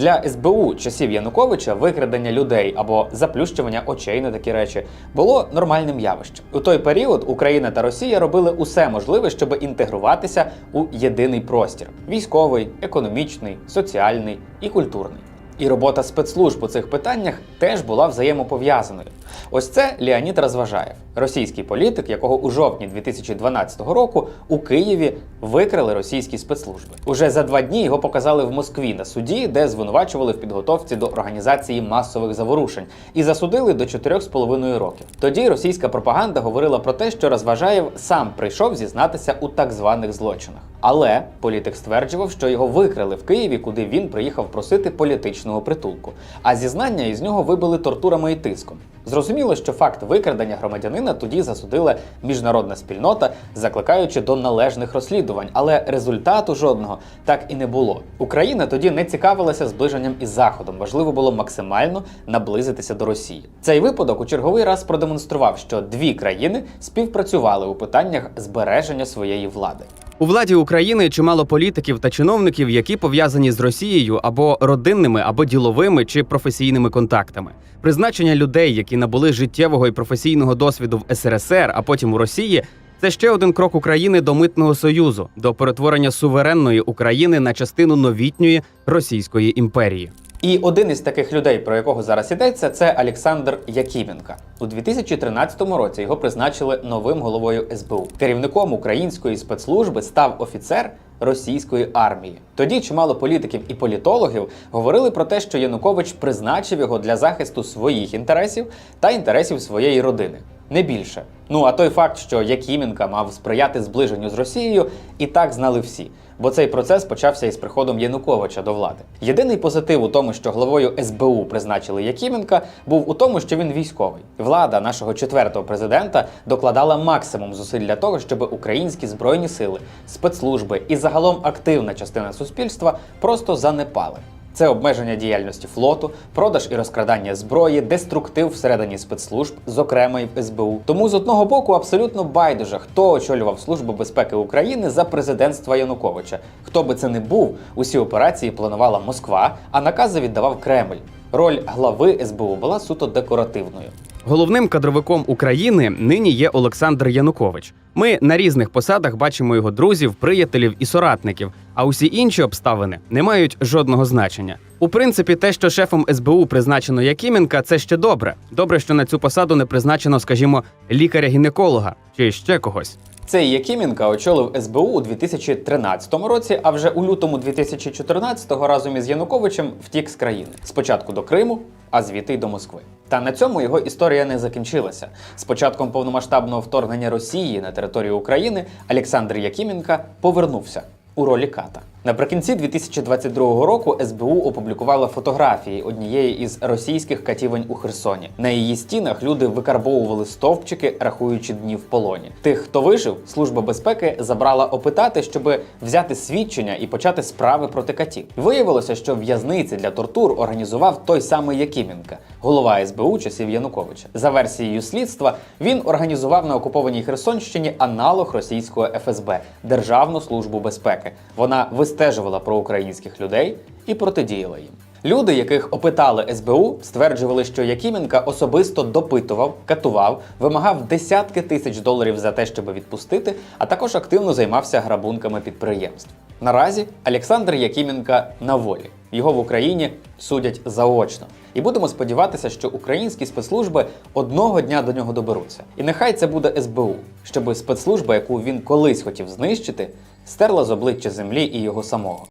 Для СБУ часів Януковича викрадення людей або заплющування очей на такі речі було нормальним явищем. У той період Україна та Росія робили усе можливе, щоб інтегруватися у єдиний простір: військовий, економічний, соціальний і культурний. І робота спецслужб у цих питаннях теж була взаємопов'язаною. Ось це Леонід Розважаєв, російський політик, якого у жовтні 2012 року у Києві викрали російські спецслужби. Уже за два дні його показали в Москві на суді, де звинувачували в підготовці до організації масових заворушень і засудили до 4,5 років. Тоді російська пропаганда говорила про те, що Розважаєв сам прийшов зізнатися у так званих злочинах. Але політик стверджував, що його викрали в Києві, куди він приїхав просити політичного притулку. А зізнання із нього вибили тортурами і тиском. Зрозуміло, що факт викрадення громадянина тоді засудила міжнародна спільнота, закликаючи до належних розслідувань, але результату жодного так і не було. Україна тоді не цікавилася зближенням із Заходом. Важливо було максимально наблизитися до Росії. Цей випадок у черговий раз продемонстрував, що дві країни співпрацювали у питаннях збереження своєї влади. У владі України чимало політиків та чиновників, які пов'язані з Росією або родинними, або діловими чи професійними контактами. Призначення людей, які набули життєвого і професійного досвіду в СРСР, а потім у Росії. Це ще один крок України до митного союзу, до перетворення суверенної України на частину новітньої Російської імперії. І один із таких людей, про якого зараз йдеться, це Олександр Якименка. У 2013 році його призначили новим головою СБУ. Керівником української спецслужби став офіцер російської армії. Тоді чимало політиків і політологів говорили про те, що Янукович призначив його для захисту своїх інтересів та інтересів своєї родини. Не більше. Ну а той факт, що Якименка мав сприяти зближенню з Росією, і так знали всі. Бо цей процес почався із приходом Януковича до влади. Єдиний позитив у тому, що главою СБУ призначили Якименка, був у тому, що він військовий. Влада нашого четвертого президента докладала максимум зусиль для того, щоб українські збройні сили, спецслужби і загалом активна частина суспільства просто занепали. Це обмеження діяльності флоту, продаж і розкрадання зброї, деструктив всередині спецслужб, зокрема і в СБУ. Тому з одного боку абсолютно байдуже, хто очолював Службу безпеки України за президентства Януковича. Хто би це не був, усі операції планувала Москва, а накази віддавав Кремль. Роль глави СБУ була суто декоративною. Головним кадровиком України нині є Олександр Янукович. Ми на різних посадах бачимо його друзів, приятелів і соратників. А усі інші обставини не мають жодного значення. У принципі, те, що шефом СБУ призначено Якименка, це ще добре. Добре, що на цю посаду не призначено, скажімо, лікаря-гінеколога чи ще когось. Цей Якименка очолив СБУ у 2013 році, а вже у лютому 2014-го разом із Януковичем втік з країни. Спочатку до Криму, а звідти й до Москви. Та на цьому його історія не закінчилася. З початком повномасштабного вторгнення Росії на територію України Олександр Якименка повернувся у ролі ката. Наприкінці 2022 року СБУ опублікувала фотографії однієї із російських катівень у Херсоні. На її стінах люди викарбовували стовпчики, рахуючи дні в полоні. Тих, хто вижив, служба безпеки забрала опитати, щоб взяти свідчення і почати справи проти катів. Виявилося, що в'язниці для тортур організував той самий Якименка, голова СБУ часів Януковича. За версією слідства, він організував на окупованій Херсонщині аналог російського ФСБ Державну службу безпеки. Вона вистежувала про українських людей і протидіяла їм. Люди, яких опитали СБУ, стверджували, що Якименка особисто допитував, катував, вимагав десятки тисяч доларів за те, щоб відпустити, а також активно займався грабунками підприємств. Наразі Олександр Якименка на волі. Його в Україні судять заочно. І будемо сподіватися, що українські спецслужби одного дня до нього доберуться. І нехай це буде СБУ, щоб спецслужба, яку він колись хотів знищити, стерла з обличчя землі і його самого.